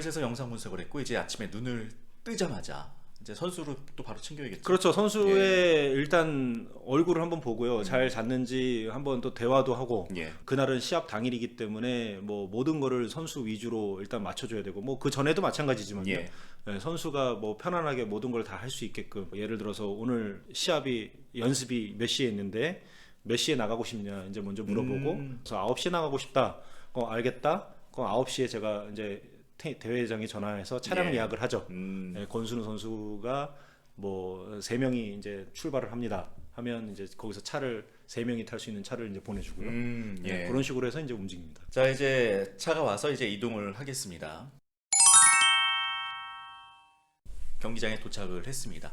잠을 새서 영상 분석을 했고 이제 아침에 눈을 뜨자마자 이제 선수로 또 바로 챙겨야겠죠. 그렇죠. 선수의 예. 일단 얼굴을 한번 보고요. 잘 잤는지 한번 또 대화도 하고 예. 그날은 시합 당일이기 때문에 뭐 모든 거를 선수 위주로 일단 맞춰줘야 되고 뭐 그 전에도 마찬가지지만요. 예. 예, 선수가 뭐 편안하게 모든 걸 다 할 수 있게끔 예를 들어서 오늘 시합이 연습이 몇 시에 있는데 몇 시에 나가고 싶냐 이제 먼저 물어보고 음. 그래서 9시에 나가고 싶다. 어 알겠다. 그럼 9시에 제가 이제 테- 대회장에 전화해서 차량 예. 예약을 하죠. 음. 예, 권순우 선수가 뭐 세 명이 이제 출발을 합니다. 하면 이제 거기서 차를 세 명이 탈 수 있는 차를 이제 보내주고요. 음, 예, 예. 그런 식으로 해서 이제 움직입니다. 자 이제 차가 와서 이제 이동을 하겠습니다. 경기장에 도착을 했습니다.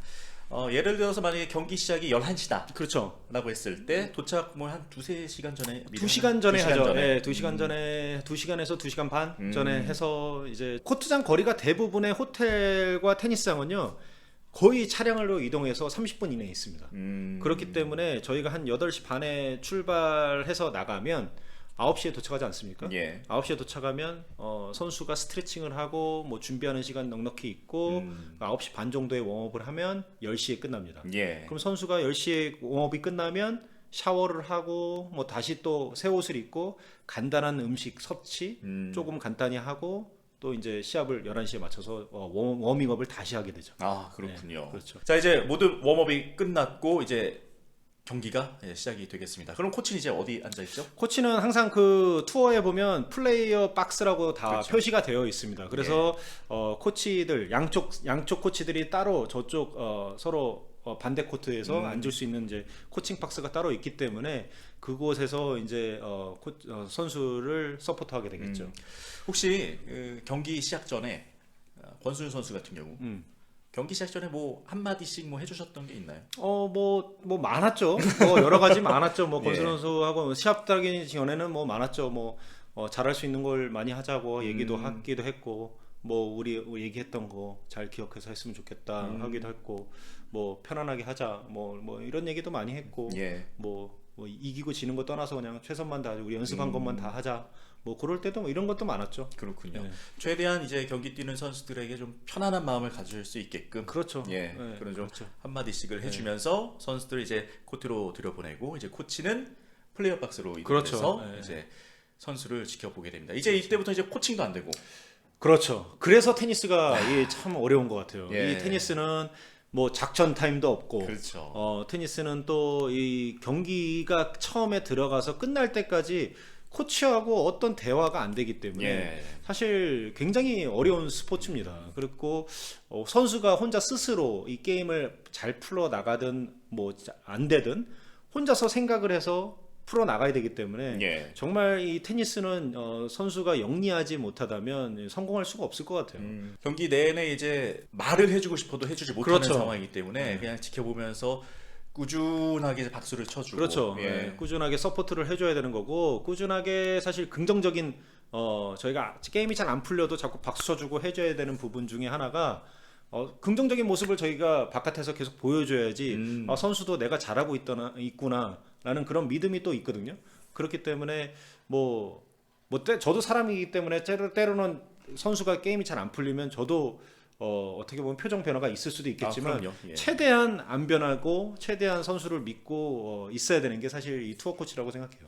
어, 예를 들어서 만약에 경기 시작이 11시다 그렇죠. 라고 했을 때 도착 뭐 한 두세 시간 전에 미리 두 시간 하나? 전에 두 시간 하죠. 전에? 예, 두 시간 전에 두 시간에서 두 시간 반 음. 전에 해서 이제 코트장 거리가 대부분의 호텔과 테니스장은요 거의 차량으로 이동해서 30분 이내에 있습니다. 음. 그렇기 때문에 저희가 한 8시 반에 출발해서 나가면 9시에 도착하지 않습니까? 예. 9시에 도착하면 어, 선수가 스트레칭을 하고 뭐 준비하는 시간 넉넉히 있고 음. 9시 반 정도에 웜업을 하면 10시에 끝납니다. 예. 그럼 선수가 10시에 웜업이 끝나면 샤워를 하고 뭐 다시 또 새 옷을 입고 간단한 음식 섭취 음. 조금 간단히 하고 또 이제 시합을 11시에 맞춰서 어, 웜- 워밍업을 다시 하게 되죠. 아 그렇군요. 네, 그렇죠. 자 이제 모든 웜업이 끝났고 이제 경기가 이제 시작이 되겠습니다. 그럼 코치는 이제 어디 앉아 있죠? 코치는 항상 그 투어에 보면 플레이어 박스라고 다 그렇죠. 표시가 되어 있습니다. 그래서 어, 코치들 양쪽 양쪽 코치들이 따로 저쪽 어, 서로 어, 반대 코트에서 음. 앉을 수 있는 이제 코칭 박스가 따로 있기 때문에 그곳에서 이제 어, 코, 어, 선수를 서포트하게 되겠죠. 음. 혹시 그 경기 시작 전에 어, 권순우 선수 같은 경우 음. 경기 시작 전에 뭐 한 마디씩 뭐 해주셨던 게 있나요? 어, 뭐, 뭐, 많았죠. 뭐, 여러 가지 많았죠. 뭐, 예. 권순 선수하고 시합 따기 전에는 뭐, 많았죠. 뭐, 어, 잘할 수 있는 걸 많이 하자고 얘기도 음. 하기도 했고, 뭐, 우리 얘기했던 거 잘 기억해서 했으면 좋겠다 음. 하기도 했고, 뭐, 편안하게 하자. 뭐, 뭐, 이런 얘기도 많이 했고, 예. 뭐, 뭐 이기고 지는 거 떠나서 그냥 최선만 다하자. 우리 연습한 음. 것만 다 하자. 뭐, 그럴 때도 뭐 이런 것도 많았죠. 그렇군요. 네. 최대한 이제 경기 뛰는 선수들에게 좀 편안한 마음을 가질 수 있게끔 그렇죠. 예, 네, 그런 좀 그렇죠. 한마디씩을 해주면서 선수들 이제 코트로 들여보내고 이제 코치는 플레이어 박스로 그렇죠. 이동해서 네. 이제 선수를 지켜보게 됩니다. 이제 이때부터 이제 코칭도 안 되고 그렇죠. 그래서 테니스가 이게 참 어려운 것 같아요. 예. 이 테니스는 뭐 작전 타임도 없고, 그렇죠. 어, 테니스는 또 이 경기가 처음에 들어가서 끝날 때까지 코치하고 어떤 대화가 안 되기 때문에 예. 사실 굉장히 어려운 스포츠입니다. 그리고 어, 선수가 혼자 스스로 이 게임을 잘 풀어 나가든 뭐 안 되든 혼자서 생각을 해서 풀어 나가야 되기 때문에 예. 정말 이 테니스는 어, 선수가 영리하지 못하다면 성공할 수가 없을 것 같아요. 음, 경기 내내 이제 말을 해주고 싶어도 해주지 못하는 그렇죠. 상황이기 때문에 그냥 지켜보면서 꾸준하게 이제 박수를 쳐주고 그렇죠. 예. 예, 꾸준하게 서포트를 해줘야 되는 거고 꾸준하게 사실 긍정적인 어 저희가 게임이 잘 안 풀려도 자꾸 박수 쳐주고 해줘야 되는 부분 중에 하나가 어, 긍정적인 모습을 저희가 바깥에서 계속 보여줘야지 음. 아, 선수도 내가 잘하고 있더나 있구나 라는 그런 믿음이 또 있거든요. 그렇기 때문에 뭐, 뭐 때, 저도 사람이기 때문에 때로, 때로는 선수가 게임이 잘 안 풀리면 저도 어, 어떻게 보면 표정 변화가 있을 수도 있겠지만 아. 예. 최대한 안 변하고 최대한 선수를 믿고 어, 있어야 되는 게 사실 이 투어 코치라고 생각해요.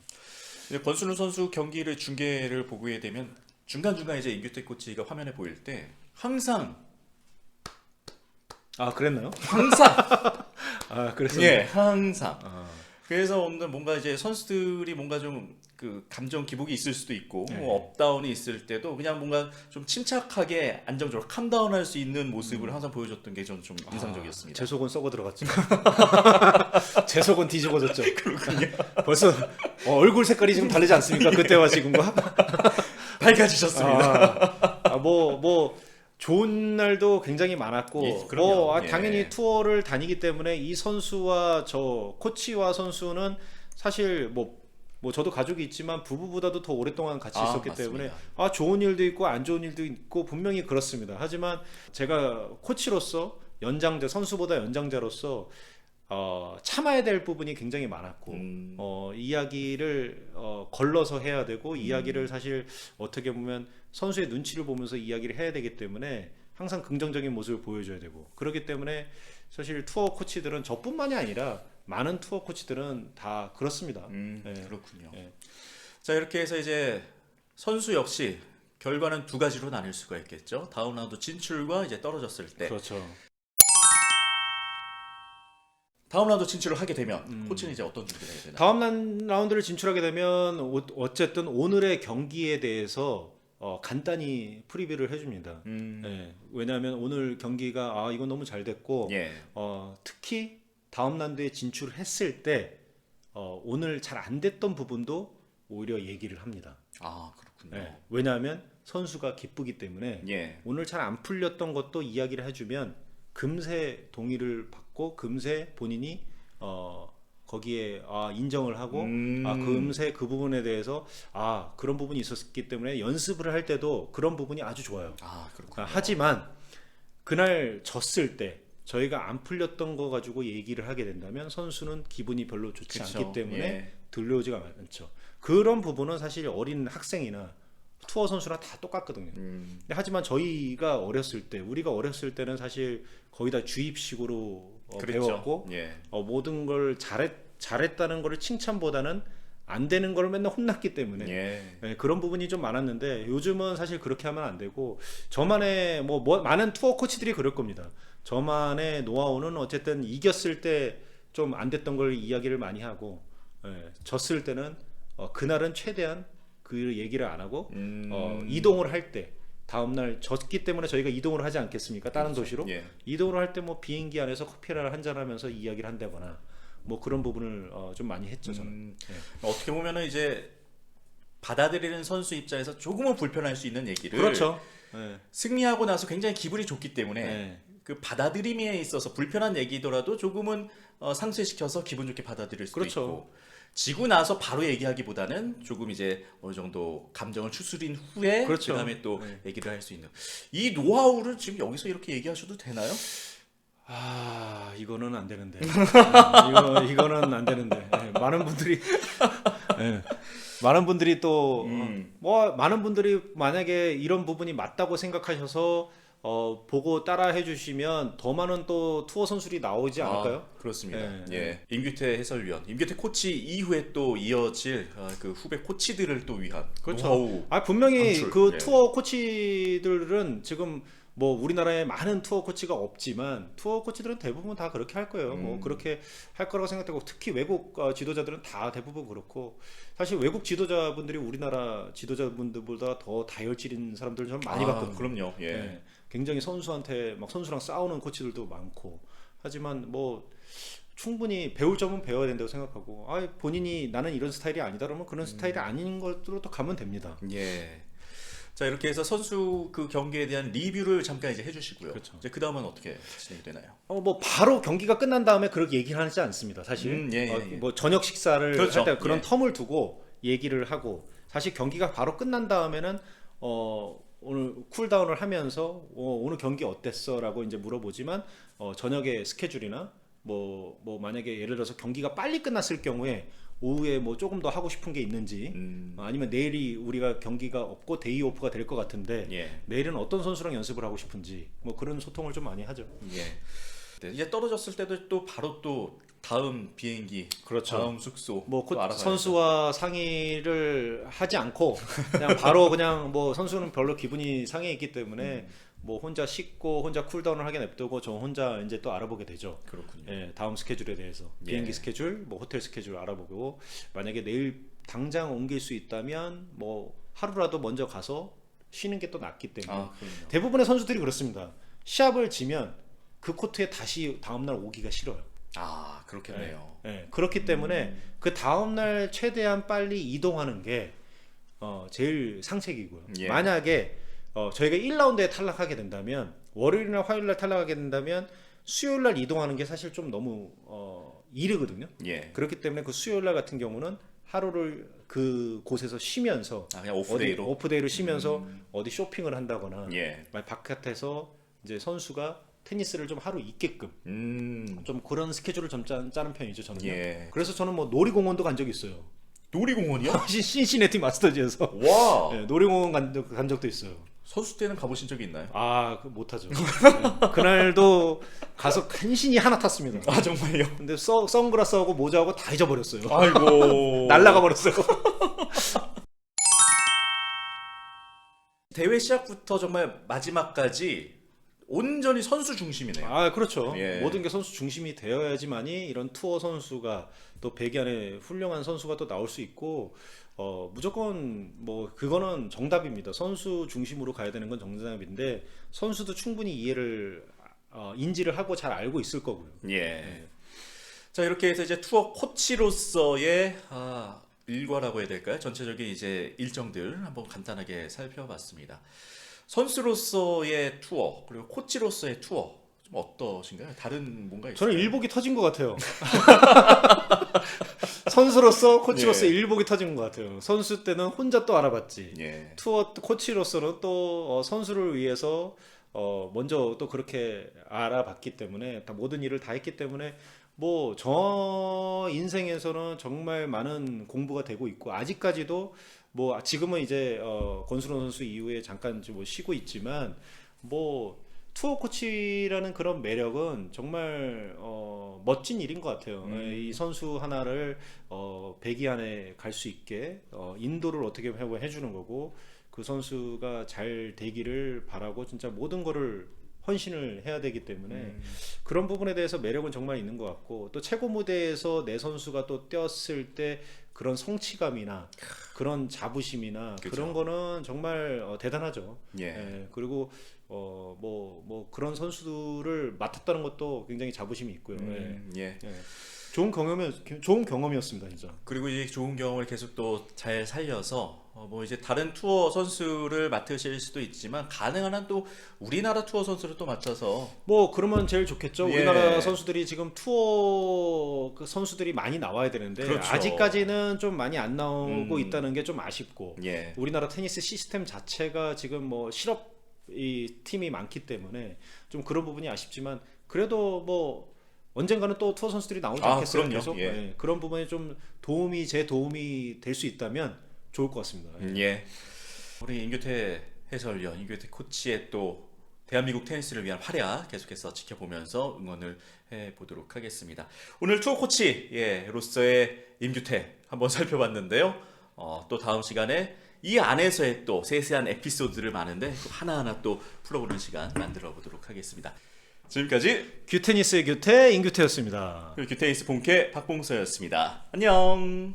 이제 권순우 선수 경기를 중계를 보게 되면 중간 중간 이제 임규태 코치가 화면에 보일 때 항상 아 그랬나요? 항상 아 그래서 예 항상 아, 그래서 오늘 뭔가 이제 선수들이 뭔가 좀 그 감정 기복이 있을 수도 있고 네. 뭐 업다운이 있을 때도 그냥 뭔가 좀 침착하게 안정적으로 캄다운할 수 있는 모습을 항상 보여줬던 게 저는 좀 인상적이었습니다. 제 속은 썩어 들어갔죠. 제 속은 뒤집어졌죠. 그렇군요. 벌써 어, 얼굴 색깔이 지금 다르지 않습니까? 그때와 지금과? 밝아지셨습니다. 아, 뭐, 뭐, 좋은 날도 굉장히 많았고, 예, 그럼요. 뭐, 아, 예. 당연히 투어를 다니기 때문에 이 선수와 저 코치와 선수는 사실 뭐, 뭐 저도 가족이 있지만 부부보다도 더 오랫동안 같이 아, 있었기 맞습니다. 때문에 아 좋은 일도 있고 안 좋은 일도 있고 분명히 그렇습니다. 하지만 제가 코치로서 연장자 선수보다 연장자로서 어, 참아야 될 부분이 굉장히 많았고 음. 어, 이야기를 어, 걸러서 해야 되고 음. 이야기를 사실 어떻게 보면 선수의 눈치를 보면서 이야기를 해야 되기 때문에 항상 긍정적인 모습을 보여줘야 되고 그렇기 때문에 사실 투어 코치들은 저뿐만이 아니라 많은 투어 코치들은 다 그렇습니다. 음, 네. 그렇군요. 네. 자 이렇게 해서 이제 선수 역시 결과는 두 가지로 나뉠 수가 있겠죠. 다음 라운드 진출과 이제 떨어졌을 때 그렇죠. 다음 라운드 진출을 하게 되면 음. 코치는 이제 어떤 준비를 해야 되나? 다음 란- 라운드를 진출하게 되면 오- 어쨌든 오늘의 경기에 대해서 어, 간단히 프리뷰를 해줍니다. 음, 예, 왜냐하면 오늘 경기가 아 이건 너무 잘 됐고 예. 어, 특히 다음 라운드에 진출했을 때 어, 오늘 잘 안 됐던 부분도 오히려 얘기를 합니다. 아 그렇군요. 예, 왜냐하면 선수가 기쁘기 때문에 예. 오늘 잘 안 풀렸던 것도 이야기를 해주면 금세 동의를 받고 금세 본인이 어, 거기에 아, 인정을 하고 음. 아, 금세 그 부분에 대해서 아 그런 부분이 있었기 때문에 연습을 할 때도 그런 부분이 아주 좋아요. 아 그렇군요. 아, 하지만 그날 졌을 때 저희가 안 풀렸던 거 가지고 얘기를 하게 된다면 선수는 기분이 별로 좋지 그쵸. 않기 때문에 예. 들려오지가 않죠. 그런 부분은 사실 어린 학생이나 투어 선수나 다 똑같거든요. 음, 근데 하지만 저희가 어렸을 때 우리가 어렸을 때는 사실 거의 다 주입식으로 어, 그랬죠. 배웠고 예. 어, 모든 걸 잘했 잘했다는 거를 칭찬보다는 안 되는 걸 맨날 혼났기 때문에 예. 네, 그런 부분이 좀 많았는데 요즘은 사실 그렇게 하면 안 되고 저만의 뭐, 뭐 많은 투어 코치들이 그럴 겁니다. 저만의 노하우는 어쨌든 이겼을 때 좀 안 됐던 걸 이야기를 많이 하고 예, 졌을 때는 어, 그날은 최대한 그 얘기를 안 하고 음, 어, 이동을 할때 다음 날 졌기 때문에 저희가 이동을 하지 않겠습니까? 다른 도시로 예. 이동을 할 때 뭐 비행기 안에서 커피를 한잔 하면서 이야기를 한다거나 뭐 그런 부분을 어, 좀 많이 했죠 저는. 음, 예. 어떻게 보면은 이제 받아들이는 선수 입장에서 조금은 불편할 수 있는 얘기를 그렇죠. 예. 승리하고 나서 굉장히 기분이 좋기 때문에 예. 그 받아들임에 있어서 불편한 얘기더라도 조금은 어, 상쇄시켜서 기분 좋게 받아들일 수도 그렇죠. 있고 지고 나서 바로 얘기하기보다는 조금 이제 어느 정도 감정을 추스린 후에 그렇죠. 그다음에 또 네. 얘기를 할 수 있는 이 노하우를 지금 여기서 이렇게 얘기하셔도 되나요? 아 이거는 안 되는데 아, 이거 이거는 안 되는데 예, 많은 분들이 예, 많은 분들이 또 음. 뭐 많은 분들이 만약에 이런 부분이 맞다고 생각하셔서 어, 보고 따라 해주시면 더 많은 또 투어 선수들이 나오지 않을까요? 아, 그렇습니다. 예, 예. 임규태 해설위원, 임규태 코치 이후에 또 이어질 어, 그 후배 코치들을 또 위한 그렇죠. 아 분명히 방출, 그 예. 투어 코치들은 지금 뭐 우리나라에 많은 투어 코치가 없지만 투어 코치들은 대부분 다 그렇게 할 거예요. 뭐 음. 그렇게 할 거라고 생각되고 특히 외국 어, 지도자들은 다 대부분 그렇고 사실 외국 지도자분들이 우리나라 지도자분들보다 더 다혈질인 사람들 좀 많이 아, 봤거든요. 그럼요. 예. 예. 굉장히 선수한테 막 선수랑 싸우는 코치들도 많고 하지만 뭐 충분히 배울 점은 배워야 된다고 생각하고 아 본인이 나는 이런 스타일이 아니다 그러면 그런 스타일이 아닌 것으로 또 가면 됩니다. 예. 자 이렇게 해서 선수 그 경기에 대한 리뷰를 잠깐 이제 해주시고요. 그렇죠. 이제 그 다음은 어떻게 진행이 되나요? 어 뭐 바로 경기가 끝난 다음에 그렇게 얘기를 하지 않습니다. 사실 음, 예, 예, 어, 예. 뭐 저녁 식사를 그렇죠. 할때 그런 예. 텀을 두고 얘기를 하고 사실 경기가 바로 끝난 다음에는 어 오늘 쿨다운을 하면서 어, 오늘 경기 어땠어라고 이제 물어보지만 어, 저녁에 스케줄이나 뭐 뭐 만약에 예를 들어서 경기가 빨리 끝났을 경우에 오후에 뭐 조금 더 하고 싶은 게 있는지 음, 어, 아니면 내일이 우리가 경기가 없고 데이 오프가 될 것 같은데 예. 내일은 어떤 선수랑 연습을 하고 싶은지 뭐 그런 소통을 좀 많이 하죠. 예. 네, 이제 떨어졌을 때도 또 바로 또 다음 비행기, 그렇죠. 다음 숙소 뭐 또. 선수와 상의를 하지 않고 그냥 바로 그냥 뭐 선수는 별로 기분이 상해 있기 때문에 음. 뭐 혼자 씻고 혼자 쿨다운을 하게 냅두고 저 혼자 이제 또 알아보게 되죠. 그렇군요. 예, 다음 스케줄에 대해서 예. 비행기 스케줄, 뭐 호텔 스케줄 알아보고 만약에 내일 당장 옮길 수 있다면 뭐 하루라도 먼저 가서 쉬는 게 또 낫기 때문에 아. 대부분의 선수들이 그렇습니다. 시합을 지면 그 코트에 다시 다음날 오기가 싫어요. 아 그렇겠네요. 예, 그렇기 때문에 음. 그 다음 날 최대한 빨리 이동하는 게 어, 제일 상책이고요. 예. 만약에 어, 저희가 1라운드에 탈락하게 된다면 월요일이나 화요일날 탈락하게 된다면 수요일날 이동하는 게 사실 좀 너무 어, 이르거든요. 예. 그렇기 때문에 그 수요일날 같은 경우는 하루를 그 곳에서 쉬면서 아 그냥 오프데이로. 어디, 오프데이로 쉬면서 음. 어디 쇼핑을 한다거나 예. 바깥에서 이제 선수가 테니스를 좀 하루 있게끔 음. 좀 그런 스케줄을 좀 짜, 짜는 편이죠 저는. 예. 그래서 저는 뭐 놀이공원도 간 적이 있어요. 놀이공원이요? 신- 신시내티 마스터즈에서 와. 예, 놀이공원 간, 적- 간 적도 있어요. 선수 때는 가보신 적이 있나요? 아, 그 못하죠. 네. 그날도 가서 간신히 하나 탔습니다. 아 정말요? 근데 서, 선글라스하고 모자하고 다 잊어버렸어요. 아이고. 날라가 버렸어요. 대회 시작부터 정말 마지막까지 온전히 선수 중심이네요. 아, 그렇죠. 예. 모든 게 선수 중심이 되어야지만이 이런 투어 선수가 또 배기 안에 훌륭한 선수가 또 나올 수 있고 어, 무조건 뭐 그거는 정답입니다. 선수 중심으로 가야 되는 건 정답인데 선수도 충분히 이해를 어, 인지를 하고 잘 알고 있을 거고요. 예. 자 이렇게 해서 이제 투어 코치로서의 아, 일과라고 해야 될까요? 전체적인 이제 일정들 한번 간단하게 살펴봤습니다. 선수로서의 투어 그리고 코치로서의 투어 좀 어떠신가요? 다른 뭔가 있어요? 저는 일복이 터진 것 같아요. 선수로서 코치로서 예. 일복이 터진 것 같아요. 선수 때는 혼자 또 알아봤지. 예. 투어 코치로서는 또 어, 선수를 위해서 어, 먼저 또 그렇게 알아봤기 때문에 다 모든 일을 다 했기 때문에 뭐 저 인생에서는 정말 많은 공부가 되고 있고 아직까지도 뭐 지금은 이제 어, 권순원 선수 이후에 잠깐 좀뭐 쉬고 있지만 뭐 투어 코치라는 그런 매력은 정말 어, 멋진 일인 것 같아요. 음. 이 선수 하나를 어, 배기 안에 갈 수 있게 어, 인도를 어떻게 해- 해주는 거고 그 선수가 잘 되기를 바라고 진짜 모든 거를 헌신을 해야 되기 때문에 음. 그런 부분에 대해서 매력은 정말 있는 것 같고 또 최고 무대에서 내 선수가 또 뛰었을 때 그런 성취감이나 그런 자부심이나 그죠. 그런 거는 정말 어, 대단하죠. 예. 예, 그리고 어 뭐 뭐 그런 선수들을 맡았다는 것도 굉장히 자부심이 있고요. 음, 예. 예. 예. 좋은 경험이 좋은 경험이었습니다, 진짜. 그리고 이 좋은 경험을 계속 또 잘 살려서 어, 뭐 이제 다른 투어 선수를 맡으실 수도 있지만 가능한 한 또 우리나라 투어 선수를 또 맡아서 뭐 그러면 제일 좋겠죠. 예. 우리나라 선수들이 지금 투어 그 선수들이 많이 나와야 되는데 그렇죠. 아직까지는 좀 많이 안 나오고 음. 있다는 게 좀 아쉽고 예. 우리나라 테니스 시스템 자체가 지금 뭐 실업 이 팀이 많기 때문에 좀 그런 부분이 아쉽지만 그래도 뭐 언젠가는 또 투어 선수들이 나오지 아, 않겠어요? 그럼요. 계속 예. 네, 그런 부분에 좀 도움이 제 도움이 될 수 있다면 좋을 것 같습니다. 예. 음, 예. 우리 임규태 해설위원, 임규태 코치의 또 대한민국 테니스를 위한 활약 계속해서 지켜보면서 응원을 해 보도록 하겠습니다. 오늘 투어 코치 예, 로서의 임규태 한번 살펴봤는데요. 어, 또 다음 시간에 이 안에서의 또 세세한 에피소드를 많은데 또 하나하나 또 풀어보는 시간 만들어 보도록 하겠습니다. 지금까지 규테니스의 규태 임규태였습니다. 규테니스 본캐 박봉서였습니다. 안녕.